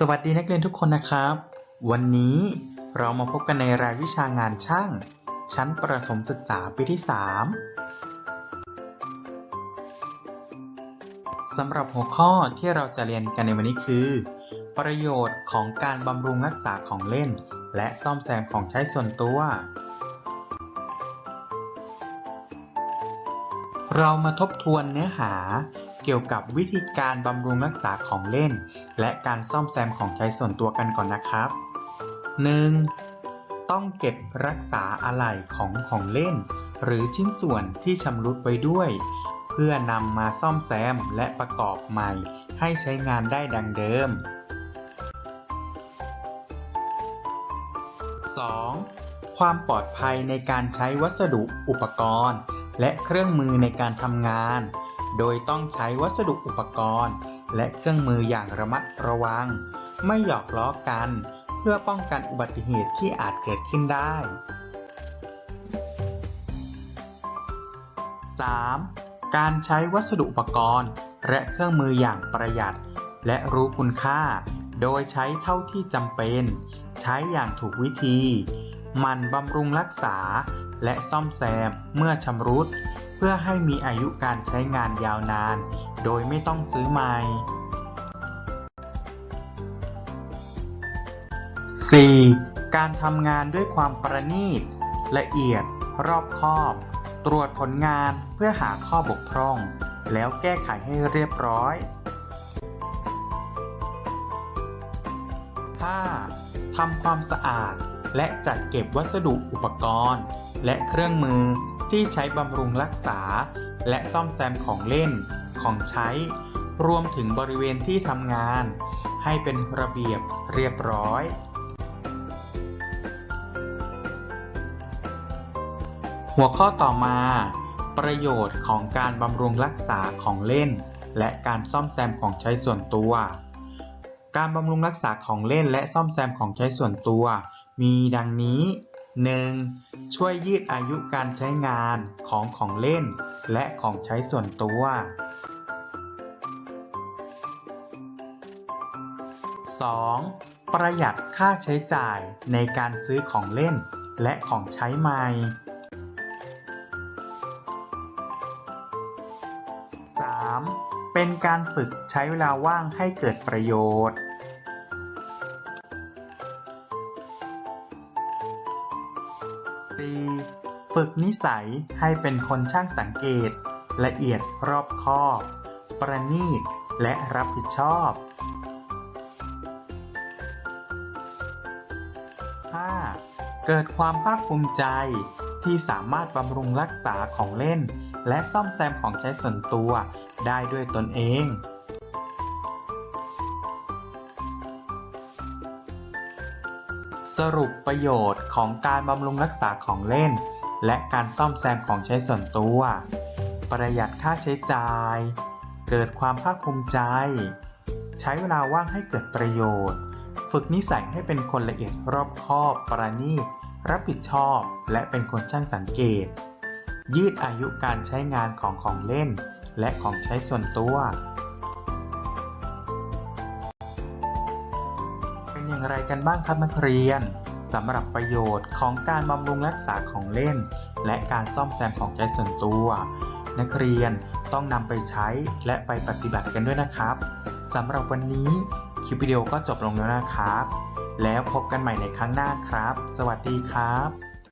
สวัสดีนักเรียนทุกคนนะครับ วันนี้เรามาพบกันในรายวิชางานช่าง ชั้นประถมศึกษาปีที่ 3 สำหรับหัวข้อที่เราจะเรียนกันในวันนี้คือ ประโยชน์ของการบำรุงรักษาของเล่น และซ่อมแซมของใช้ส่วนตัว เรามาทบทวนเนื้อหาเกี่ยวกับวิธีการบำรุงรักษาของเล่น และการซ่อมแซมของใช้ส่วนตัวกันก่อนนะครับ 1. ต้องเก็บรักษาอะไหล่ของของเล่น หรือชิ้นส่วนที่ชำรุดไว้ด้วย เพื่อนำมาซ่อมแซมและประกอบใหม่ให้ใช้งานได้ดังเดิม 2. ความปลอดภัยในการใช้วัสดุอุปกรณ์ และเครื่องมือในการทำงาน โดยต้องใช้วัสดุอุปกรณ์ และเครื่องมืออย่างระมัดระวัง ไม่หยอกล้อกัน เพื่อป้องกันอุบัติเหตุที่อาจเกิดขึ้นได้ 3. การใช้วัสดุอุปกรณ์ และเครื่องมืออย่างประหยัด และรู้คุณค่า โดยใช้เท่าที่จำเป็น ใช้อย่างถูกวิธีมันบำรุงรักษาและซ่อมแซมเมื่อชำรุด เพื่อให้มีอายุการใช้งานยาวนาน โดยไม่ต้องซื้อใหม่ 4. การทำงานด้วยความประณีต ละเอียด รอบคอบ ตรวจผลงานเพื่อหาข้อบกพร่อง แล้วแก้ไขให้เรียบร้อย 5. ทำความสะอาด และจัดเก็บวัสดุอุปกรณ์ และเครื่องมือที่ใช้บำรุงรักษา และซ่อมแซมของเล่น ของใช้ รวมถึงบริเวณที่ทำงาน ให้เป็นระเบียบเรียบร้อยหัวข้อต่อมา ประโยชน์ของการบำรุงรักษาของเล่น และการซ่อมแซมของใช้ส่วนตัว การบำรุงรักษาของเล่นและซ่อมแซมของใช้ส่วนตัว มีดังนี้ 1. ช่วยยืดอายุการใช้งานของของเล่น และของใช้ส่วนตัว 2. ประหยัดค่าใช้จ่ายในการซื้อของเล่น และของใช้ใหม่ 3. เป็นการฝึกใช้เวลาว่างให้เกิดประโยชน์ ฝึกนิสัยให้เป็นคนช่างสังเกต ละเอียดรอบคอบ ประณีต และรับผิดชอบ 5. เกิดความภาคภูมิใจที่สามารถบำรุงรักษาของเล่น และซ่อมแซมของใช้ส่วนตัวได้ด้วยตนเอง สรุปประโยชน์ของการบำรุงรักษาของเล่น และการซ่อมแซมของใช้ส่วนตัว ประหยัดค่าใช้จ่าย เกิดความภาคภูมิใจ ใช้เวลาว่างให้เกิดประโยชน์ ฝึกนิสัยให้เป็นคนละเอียดรอบคอบ ประณีต รับผิดชอบ และเป็นคนช่างสังเกต ยืดอายุการใช้งานของของเล่น และของใช้ส่วนตัว เป็นอย่างไรกันบ้างครับนักเรียน สำหรับประโยชน์ของการบำรุงรักษาของเล่น และการซ่อมแซมของใช้ส่วนตัว นักเรียนต้องนำไปใช้และไปปฏิบัติกันด้วยนะครับสำหรับวันนี้คลิปวิดีโอก็จบลงแล้วนะครับ แล้วพบกันใหม่ในครั้งหน้าครับ สวัสดีครับ